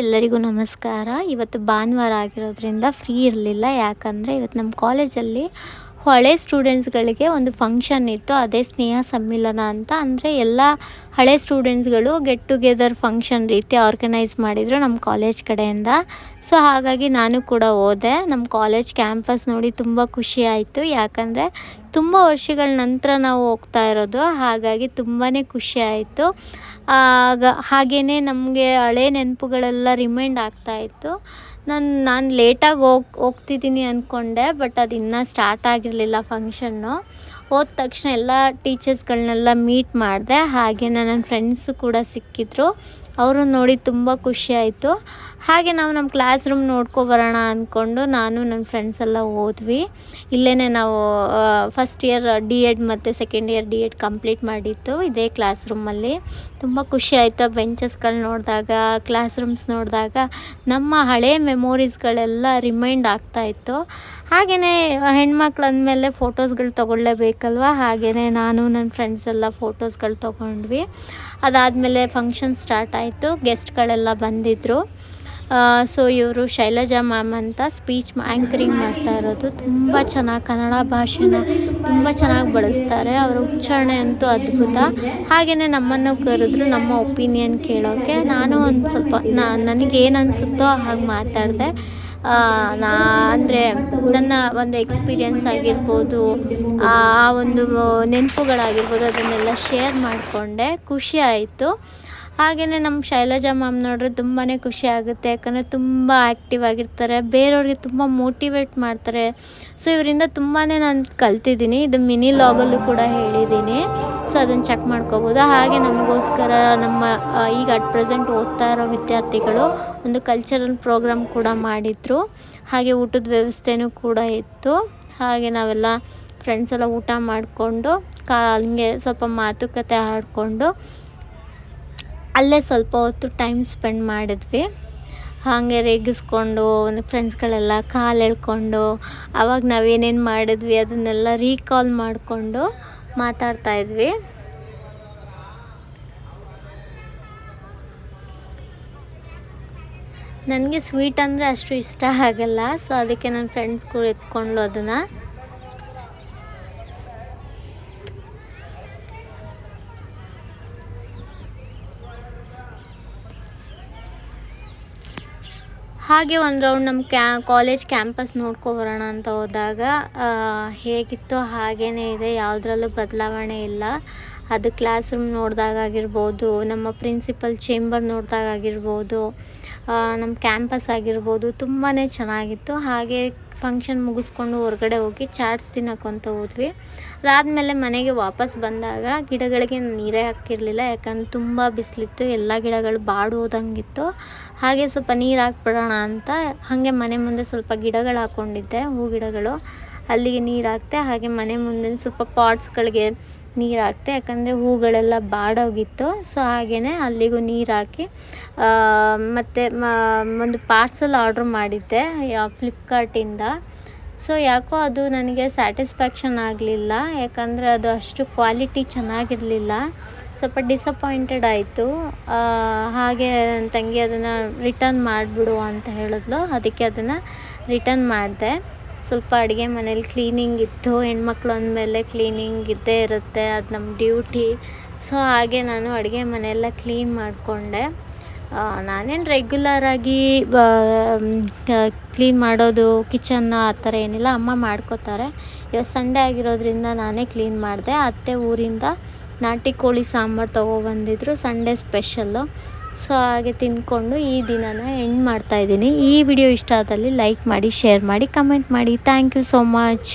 ಎಲ್ಲರಿಗೂ ನಮಸ್ಕಾರ. ಇವತ್ತು ಭಾನುವಾರ ಆಗಿರೋದ್ರಿಂದ ಫ್ರೀ ಇರಲಿಲ್ಲ. ಯಾಕಂದರೆ ಇವತ್ತು ನಮ್ಮ ಕಾಲೇಜಲ್ಲಿ ಹಳೆ ಸ್ಟೂಡೆಂಟ್ಸ್ಗಳಿಗೆ ಒಂದು ಫಂಕ್ಷನ್ ಇತ್ತು. ಅದೇ ಸ್ನೇಹ ಸಮ್ಮಿಲನ ಅಂತ. ಅಂದರೆ ಎಲ್ಲ ಹಳೆ ಸ್ಟೂಡೆಂಟ್ಸ್ಗಳು ಗೆಟ್ ಟುಗೆದರ್ ಫಂಕ್ಷನ್ ರೀತಿ ಆರ್ಗನೈಸ್ ಮಾಡಿದರು ನಮ್ಮ ಕಾಲೇಜ್ ಕಡೆಯಿಂದ. ಸೊ ಹಾಗಾಗಿ ನಾನು ಕೂಡ ಹೋದೆ. ನಮ್ಮ ಕಾಲೇಜ್ ಕ್ಯಾಂಪಸ್ ನೋಡಿ ತುಂಬ ಖುಷಿ ಆಯಿತು. ಯಾಕಂದರೆ ತುಂಬ ವರ್ಷಗಳ ನಂತರ ನಾವು ಹೋಗ್ತಾ ಇರೋದು. ಹಾಗಾಗಿ ತುಂಬಾ ಖುಷಿ ಆಯಿತು. ಆಗ ಹಾಗೆಯೇ ನಮಗೆ ಹಳೆ ನೆನಪುಗಳೆಲ್ಲ ರಿಮೈಂಡ್ ಆಗ್ತಾಯಿತ್ತು ನಾನು ನಾನು ಲೇಟಾಗಿ ಹೋಗಿ, ಹೋಗ್ತಿದ್ದೀನಿ ಅಂದ್ಕೊಂಡೆ ಬಟ್ ಅದು ಇನ್ನೂ ಸ್ಟಾರ್ಟ್ ಆಗಿರಲಿಲ್ಲ ಫಂಕ್ಷನ್ನು ಹೋದ ತಕ್ಷಣ ಎಲ್ಲ ಟೀಚರ್ಸ್ಗಳನ್ನೆಲ್ಲ ಮೀಟ್ ಮಾಡಿದೆ. ಹಾಗೆ ನನ್ನ ಫ್ರೆಂಡ್ಸು ಕೂಡ ಸಿಕ್ಕಿದ್ರು. ಅವರು ನೋಡಿ ತುಂಬ ಖುಷಿ ಆಯಿತು. ಹಾಗೆ ನಾವು ನಮ್ಮ ಕ್ಲಾಸ್ ರೂಮ್ ನೋಡ್ಕೊಬರೋಣ ಅಂದ್ಕೊಂಡು ನಾನು ನನ್ನ ಫ್ರೆಂಡ್ಸ್ ಎಲ್ಲ ಹೋದ್ವಿ. ಇಲ್ಲೇ ನಾವು ಫಸ್ಟ್ ಇಯರ್ ಡಿ ಎಡ್ ಮತ್ತು second year D Ed complete ಮಾಡಿತ್ತು ಇದೇ ಕ್ಲಾಸ್ ರೂಮಲ್ಲಿ ತುಂಬ ಖುಷಿ ಆಯಿತು ಬೆಂಚಸ್ಗಳು ನೋಡಿದಾಗ ಕ್ಲಾಸ್ ರೂಮ್ಸ್ ನೋಡಿದಾಗ. ನಮ್ಮ ಹಳೆ ಮೆಮೊರೀಸ್ಗಳೆಲ್ಲ ರಿಮೈಂಡ್ ಆಗ್ತಾಯಿತ್ತು ಹಾಗೆಯೇ ಹೆಣ್ಮಕ್ಳು ಅಂದಮೇಲೆ ಫೋಟೋಸ್ಗಳು ತೊಗೊಳ್ಳೇಬೇಕಲ್ವ? ಹಾಗೆಯೇ ನಾನು ನನ್ನ ಫ್ರೆಂಡ್ಸ್ ಎಲ್ಲ ಫೋಟೋಸ್ಗಳು ತೊಗೊಂಡ್ವಿ. ಅದಾದಮೇಲೆ ಫಂಕ್ಷನ್ ಸ್ಟಾರ್ಟ್ ಆಯಿತು. ಗೆಸ್ಟ್ಗಳೆಲ್ಲ ಬಂದಿದ್ದರು ಸೊ ಇವರು ಶೈಲಜಾ ಮ್ಯಾಮ್ ಅಂತ ಸ್ಪೀಚ್ ಆ್ಯಂಕರಿಂಗ್ ಮಾಡ್ತಾ ಇರೋದು. ತುಂಬ ಚೆನ್ನಾಗಿ ಕನ್ನಡ ಭಾಷೆನ ತುಂಬ ಚೆನ್ನಾಗಿ ಬಳಸ್ತಾರೆ. ಅವರ ಉಚ್ಚಾರಣೆ ಅಂತೂ ಅದ್ಭುತ. ಹಾಗೆಯೇ ನಮ್ಮನ್ನು ಕರೆದ್ರು ನಮ್ಮ ಒಪಿನಿಯನ್ ಕೇಳೋಕ್ಕೆ ನಾನು ಒಂದು ಸ್ವಲ್ಪ ನನಗೇನು ಅನಿಸುತ್ತೋ ಹಾಗೆ ಮಾತಾಡಿದೆ. ನಾ, ಅಂದರೆ ನನ್ನ ಒಂದು ಎಕ್ಸ್ಪೀರಿಯೆನ್ಸ್ ಆಗಿರ್ಬೋದು, ಆ ಒಂದು ನೆನಪುಗಳಾಗಿರ್ಬೋದು, ಅದನ್ನೆಲ್ಲ ಶೇರ್ ಮಾಡಿಕೊಂಡೆ. ಖುಷಿ ಆಯಿತು. ಹಾಗೆಯೇ ನಮ್ಮ ಶೈಲಜಾ ಮ್ಯಾಮ್ ನೋಡಿದ್ರೆ ತುಂಬಾ ಖುಷಿ ಆಗುತ್ತೆ, ಯಾಕಂದರೆ ತುಂಬ ಆ್ಯಕ್ಟಿವ್ ಆಗಿರ್ತಾರೆ, ಬೇರೆಯವ್ರಿಗೆ ತುಂಬ ಮೋಟಿವೇಟ್ ಮಾಡ್ತಾರೆ. ಸೊ ಇವರಿಂದ ತುಂಬಾ ನಾನು ಕಲ್ತಿದ್ದೀನಿ, ಇದು ಮಿನಿ ಲಾಗಲ್ಲೂ ಕೂಡ ಹೇಳಿದ್ದೀನಿ. ಸೊ ಅದನ್ನು ಚೆಕ್ ಮಾಡ್ಕೋಬೋದು. ಹಾಗೆ ನಮಗೋಸ್ಕರ ನಮ್ಮ ಈಗ ಅಟ್ ಪ್ರೆಸೆಂಟ್ ಓದ್ತಾ ಇರೋ ವಿದ್ಯಾರ್ಥಿಗಳು ಒಂದು ಕಲ್ಚರಲ್ ಪ್ರೋಗ್ರಾಮ್ ಕೂಡ ಮಾಡಿದರು. ಹಾಗೆ ಊಟದ ವ್ಯವಸ್ಥೆನೂ ಕೂಡ ಇತ್ತು. ಹಾಗೆ ನಾವೆಲ್ಲ ಫ್ರೆಂಡ್ಸ್ ಎಲ್ಲ ಊಟ ಮಾಡಿಕೊಂಡು, ಕಾ, ಹಂಗೆ ಸ್ವಲ್ಪ ಮಾತುಕತೆ ಆಡಿಕೊಂಡು ಅಲ್ಲೇ ಸ್ವಲ್ಪ ಹೊತ್ತು ಟೈಮ್ ಸ್ಪೆಂಡ್ ಮಾಡಿದ್ವಿ. ಹಾಗೆ ರೇಗಿಸ್ಕೊಂಡು ಫ್ರೆಂಡ್ಸ್ಗಳೆಲ್ಲ ಕಾಲು ಎಳ್ಕೊಂಡು ಆವಾಗ ನಾವೇನೇನು ಮಾಡಿದ್ವಿ ಅದನ್ನೆಲ್ಲ ರೀಕಾಲ್ ಮಾಡಿಕೊಂಡು ಮಾತಾಡ್ತಾಯಿದ್ವಿ ನನಗೆ ಸ್ವೀಟ್ ಅಂದರೆ ಅಷ್ಟು ಇಷ್ಟ ಆಗಲ್ಲ ಸೊ ಅದಕ್ಕೆ ನನ್ನ ಫ್ರೆಂಡ್ಸ್ಗಳು ಕೂಡ ಎತ್ಕೊಂಡು ಅದನ್ನು ಹಾಗೆ ಒಂದು ರೌಂಡ್ ನಮ್ಮ ಕ್ಯಾ ಕಾಲೇಜ್ ಕ್ಯಾಂಪಸ್ ನೋಡ್ಕೊಬರೋಣ ಅಂತ ಹೋದಾಗ ಹೇಗಿತ್ತು ಹಾಗೇ ಇದೆ, ಯಾವುದ್ರಲ್ಲೂ ಬದಲಾವಣೆ ಇಲ್ಲ. ಅದು ಕ್ಲಾಸ್ ರೂಮ್ ನೋಡಿದಾಗಿರ್ಬೋದು ನಮ್ಮ ಪ್ರಿನ್ಸಿಪಲ್ ಚೇಂಬರ್ ನೋಡಿದಾಗಿರ್ಬೋದು ನಮ್ಮ ಕ್ಯಾಂಪಸ್ ಆಗಿರ್ಬೋದು ತುಂಬಾ ಚೆನ್ನಾಗಿತ್ತು. ಹಾಗೆ ಫಂಕ್ಷನ್ ಮುಗಿಸ್ಕೊಂಡು ಹೊರಗಡೆ ಹೋಗಿ ಚಾಟ್ಸ್ ತಿನ್ನೋಕ್ಕಂತ ಹೋದ್ವಿ. ಅದಾದಮೇಲೆ ಮನೆಗೆ ವಾಪಸ್ ಬಂದಾಗ ಗಿಡಗಳಿಗೆ ನೀರೇ ಹಾಕಿರಲಿಲ್ಲ, ಯಾಕಂದ್ರೆ ತುಂಬ ಬಿಸಿಲಿತ್ತು, ಎಲ್ಲ ಗಿಡಗಳು ಬಾಡೋದಂಗಿತ್ತು ಹಾಗೆ ಸ್ವಲ್ಪ ನೀರು ಹಾಕ್ಬಿಡೋಣ ಅಂತ ಹಾಗೆ ಮನೆ ಮುಂದೆ ಸ್ವಲ್ಪ ಗಿಡಗಳು ಹಾಕ್ಕೊಂಡಿದ್ದೆ ಹೂ ಗಿಡಗಳು. ಅಲ್ಲಿಗೆ ನೀರು ಹಾಕ್ತೆ ಹಾಗೆ ಮನೆ ಮುಂದೆ ಸ್ವಲ್ಪ ಪಾಟ್ಸ್ಗಳಿಗೆ ನೀರು ಹಾಕ್ತೆ ಯಾಕಂದರೆ ಹೂಗಳೆಲ್ಲ ಬಾಡೋಗಿತ್ತು. ಸೊ ಹಾಗೆಯೇ ಅಲ್ಲಿಗೂ ನೀರು ಹಾಕಿ ಮತ್ತು ಒಂದು ಪಾರ್ಸಲ್ ಆರ್ಡ್ರ್ ಮಾಡಿದ್ದೆ ಫ್ಲಿಪ್ಕಾರ್ಟಿಂದ ಸೊ ಯಾಕೋ ಅದು ನನಗೆ ಸ್ಯಾಟಿಸ್ಫ್ಯಾಕ್ಷನ್ ಆಗಲಿಲ್ಲ. ಯಾಕಂದರೆ ಅದು ಅಷ್ಟು ಕ್ವಾಲಿಟಿ ಚೆನ್ನಾಗಿರಲಿಲ್ಲ. ಸ್ವಲ್ಪ ಡಿಸಪಾಯಿಂಟೆಡ್ ಆಯಿತು. ಹಾಗೆ ನನ್ನ ತಂಗಿ ಅದನ್ನು ರಿಟರ್ನ್ ಮಾಡಿಬಿಡು ಅಂತ ಹೇಳಿದ್ಲು. ಅದಕ್ಕೆ ಅದನ್ನು ರಿಟರ್ನ್ ಮಾಡಿದೆ. ಸ್ವಲ್ಪ ಅಡುಗೆ ಮನೇಲಿ ಕ್ಲೀನಿಂಗ್ ಇತ್ತು, ಹೆಣ್ಮಕ್ಳು ಅಂದಮೇಲೆ ಕ್ಲೀನಿಂಗ್ ಇದ್ದೇ ಇರುತ್ತೆ, ಅದು ನಮ್ಮ ಡ್ಯೂಟಿ ಸೊ ಹಾಗೆ ನಾನು ಅಡುಗೆ ಮನೆಯೆಲ್ಲ ಕ್ಲೀನ್ ಮಾಡಿಕೊಂಡೆ. ನಾನೇನು ರೆಗ್ಯುಲರಾಗಿ ಕ್ಲೀನ್ ಮಾಡೋದು ಕಿಚನ್ನು ಆ ಥರ ಏನಿಲ್ಲ, ಅಮ್ಮ ಮಾಡ್ಕೋತಾರೆ. ಇವತ್ತು ಸಂಡೇ ಆಗಿರೋದ್ರಿಂದ ನಾನೇ ಕ್ಲೀನ್ ಮಾಡಿದೆ. ಅತ್ತೆ ಊರಿಂದ ನಾಟಿ ಕೋಳಿ ಸಾಂಬಾರು ತೊಗೊಬಂದಿದ್ರು ಸಂಡೇ ಸ್ಪೆಷಲ್ಲು ಸೊ ಹಾಗೆ ತಿಂದ್ಕೊಂಡು ಈ ದಿನನ ಎಂಡ್ ಮಾಡ್ತಾಯಿದ್ದೀನಿ ಈ ವಿಡಿಯೋ ಇಷ್ಟ ಆದಲ್ಲಿ ಲೈಕ್ ಮಾಡಿ ಶೇರ್ ಮಾಡಿ ಕಮೆಂಟ್ ಮಾಡಿ. Thank you so much